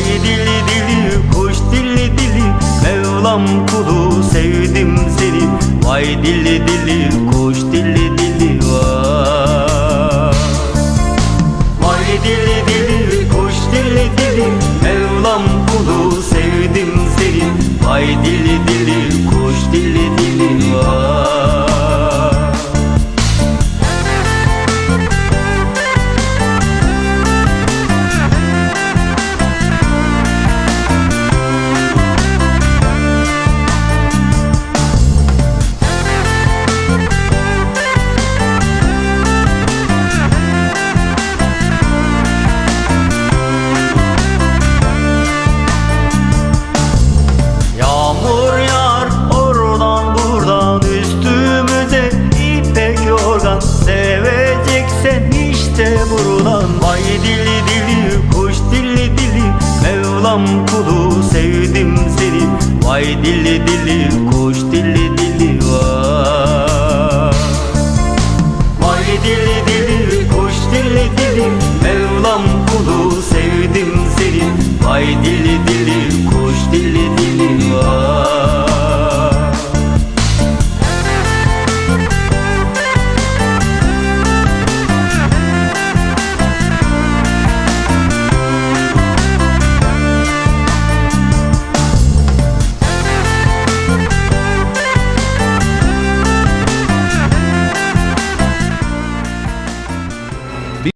Ay dili dili kuş dili dili. Mevlam kulu sevdim seni. Vay dili dili kuş dili dili vay. Vay dili dili kuş dili dili. Mevlam kulu sevdim seni. Vay dili Seveceksen işte buradan Vay dili dili kuş dili dili. Mevlam kulu sevdim seni. Vay dili